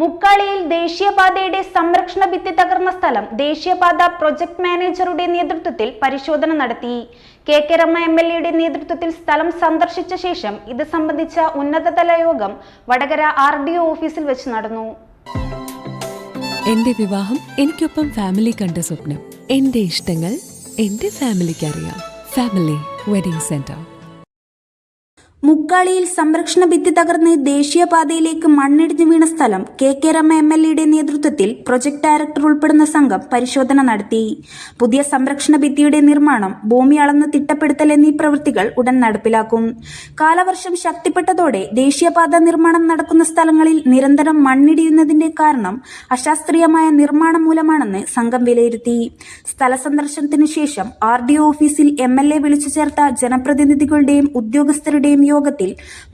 മുക്കാളിയിൽ ദേശീയപാതയുടെ സംരക്ഷണ ഭിത്തി തകർന്ന സ്ഥലം ദേശീയപാത പ്രൊജക്ട് മാനേജറുടെ നേതൃത്വത്തിൽ പരിശോധന നടത്തി. K K Rema M L എയുടെ നേതൃത്വത്തിൽ സ്ഥലം സന്ദർശിച്ച ശേഷം ഇത് സംബന്ധിച്ച ഉന്നതതല യോഗം വടകര ആർ ഡി ഒ ഓഫീസിൽ വെച്ച് നടന്നു. എന്റെ വിവാഹം എനിക്കൊപ്പം ഫാമിലി കണ്ട സ്വപ്നം. എന്റെ ഇഷ്ടങ്ങൾ എന്റെ ഫാമിലിക്ക് അറിയാം ഫാമിലി വെഡിങ് സെന്റർ. മുക്കാളിയിൽ സംരക്ഷണ ഭിത്തി തകർന്ന് ദേശീയപാതയിലേക്ക് മണ്ണിടിഞ്ഞു വീണ സ്ഥലം K K Rema M L എയുടെ നേതൃത്വത്തിൽ പ്രൊജക്ട് ഡയറക്ടർ ഉൾപ്പെടുന്ന സംഘം പരിശോധന നടത്തി. പുതിയ സംരക്ഷണ ഭിത്തിയുടെ നിർമ്മാണം ഭൂമി അളന്ന് തിട്ടപ്പെടുത്തൽ എന്നീ പ്രവൃത്തികൾ ഉടൻ നടപ്പിലാക്കും. കാലവർഷം ശക്തിപ്പെട്ടതോടെ ദേശീയപാത നിർമ്മാണം നടക്കുന്ന സ്ഥലങ്ങളിൽ നിരന്തരം മണ്ണിടിയുന്നതിന്റെ കാരണം അശാസ്ത്രീയമായ നിർമ്മാണം മൂലമാണെന്ന് സംഘം വിലയിരുത്തി. സ്ഥല സന്ദർശനത്തിനു ശേഷം ആർ ഡി ഒ ഓഫീസിൽ എം എൽ എ വിളിച്ചു ചേർത്ത ജനപ്രതിനിധികളുടെയും ഉദ്യോഗസ്ഥരുടെയും യോഗത്തിൽ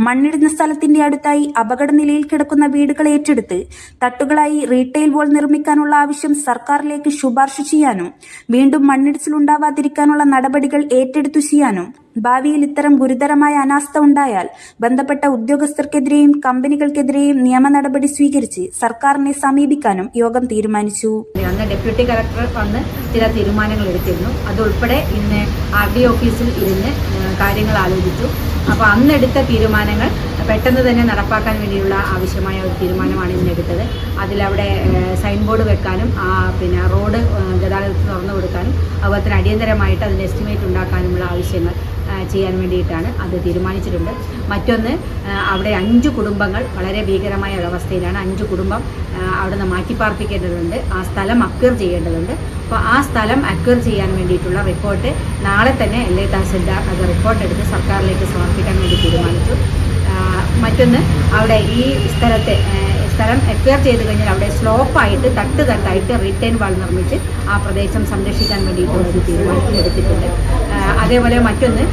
മണ്ണിടുന്ന സ്ഥലത്തിന്റെ അടുത്തായി അപകട നിലയിൽ കിടക്കുന്ന വീടുകൾ ഏറ്റെടുത്ത് തട്ടുകളായി റീറ്റെയിൽ വോൾ നിർമ്മിക്കാനുള്ള ആവശ്യം സർക്കാരിലേക്ക് ശുപാർശ ചെയ്യാനും വീണ്ടും മണ്ണിടിച്ചിലുണ്ടാവാതിരിക്കാനുള്ള നടപടികൾ ഏറ്റെടുത്തു ചെയ്യാനും ഭാവിയിൽ ഇത്തരം ഗുരുതരമായ അനാസ്ഥ ഉണ്ടായാൽ ബന്ധപ്പെട്ട ഉദ്യോഗസ്ഥർക്കെതിരെയും കമ്പനികൾക്കെതിരെയും നിയമ നടപടി സ്വീകരിച്ച് സർക്കാരിനെ സമീപിക്കാനും യോഗം തീരുമാനിച്ചു. അന്ന് ഡെപ്യൂട്ടി കളക്ടർ വന്ന് ചില തീരുമാനങ്ങൾ എടുത്തിരുന്നു. അതുൾപ്പെടെ ഇന്ന് ആർ ഡി ഓഫീസിൽ ഇരുന്ന് കാര്യങ്ങൾ ആലോചിച്ചു. അപ്പോൾ അന്നെടുത്ത തീരുമാനങ്ങൾ പെട്ടെന്ന് തന്നെ നടപ്പാക്കാൻ വേണ്ടിയുള്ള ആവശ്യമായ ഒരു തീരുമാനമാണ് ഇന്നെടുത്തത്. അതിലവിടെ സൈൻ ബോർഡ് വെക്കാനും പിന്നെ റോഡ് കൊടുക്കാനും അതുപോലെ തന്നെ അടിയന്തരമായിട്ട് അതിന്റെ എസ്റ്റിമേറ്റ് ഉണ്ടാക്കാനുമുള്ള ആവശ്യങ്ങൾ ചെയ്യാൻ വേണ്ടിയിട്ടാണ് അത് തീരുമാനിച്ചിട്ടുണ്ട്. മറ്റൊന്ന് അവിടെ അഞ്ച് കുടുംബങ്ങൾ വളരെ ഭീകരമായ ഒരവസ്ഥയിലാണ് അഞ്ച് കുടുംബം അവിടെ നിന്ന് മാറ്റിപ്പാർപ്പിക്കേണ്ടതുണ്ട് ആ സ്ഥലം അക്വർ ചെയ്യേണ്ടതുണ്ട്. അപ്പോൾ ആ സ്ഥലം അക്വർ ചെയ്യാൻ വേണ്ടിയിട്ടുള്ള റിപ്പോർട്ട് നാളെ തന്നെ എൽ എ തഹസിൽദാർ അത് റിപ്പോർട്ട് എടുത്ത് സർക്കാരിലേക്ക് സമർപ്പിക്കാൻ വേണ്ടി തീരുമാനിച്ചു. മറ്റൊന്ന് അവിടെ ഈ സ്ഥലത്തെ സ്ഥലം എക്വയർ ചെയ്ത് കഴിഞ്ഞാൽ അവിടെ സ്ലോപ്പായിട്ട് തട്ട് തട്ടായിട്ട് റിട്ടേൺ വാൾ നിർമ്മിച്ച് ആ പ്രദേശം സംരക്ഷിക്കാൻ വേണ്ടിയിട്ടുള്ള ഒരു തീരുമാനം അതേപോലെ മറ്റൊന്ന്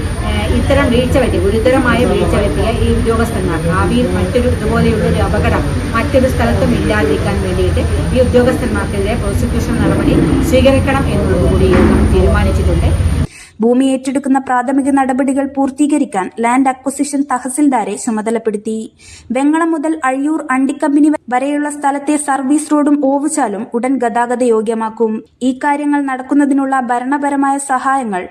ഇത്തരം വീഴ്ച പറ്റി ഗുരുതരമായ വീഴ്ച പറ്റിയ ഈ ഉദ്യോഗസ്ഥന്മാർ ഭാവിയിൽ മറ്റൊരു ഇതുപോലെയുള്ള ഒരു അപകടം മറ്റൊരു സ്ഥലത്തും ഇല്ലാതിരിക്കാൻ വേണ്ടിയിട്ട് ഈ ഉദ്യോഗസ്ഥന്മാർക്കെതിരെ പ്രോസിക്യൂഷൻ നടപടി സ്വീകരിക്കണം എന്നുള്ളതുകൂടി നമ്മൾ തീരുമാനിച്ചിട്ടുണ്ട്. ഭൂമി ഏറ്റെടുക്കുന്ന പ്രാഥമിക നടപടികൾ പൂർത്തീകരിക്കാൻ ലാൻഡ് അക്വസിഷൻ തഹസിൽദാരെ ചുമതലപ്പെടുത്തി. വെങ്ങളം മുതൽ അഴിയൂർ അണ്ടിക്കമ്പനി വരെയുള്ള സ്ഥലത്തെ സർവീസ് റോഡും ഓവുചാലും ഉടൻ ഗതാഗത യോഗ്യമാക്കും. ഈ കാര്യങ്ങൾ നടക്കുന്നതിനുള്ള ഭരണപരമായ സഹായങ്ങൾ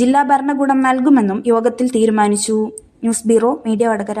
ജില്ലാ ഭരണകൂടം നൽകുമെന്നും യോഗത്തിൽ തീരുമാനിച്ചു. News bureau media Vadakara.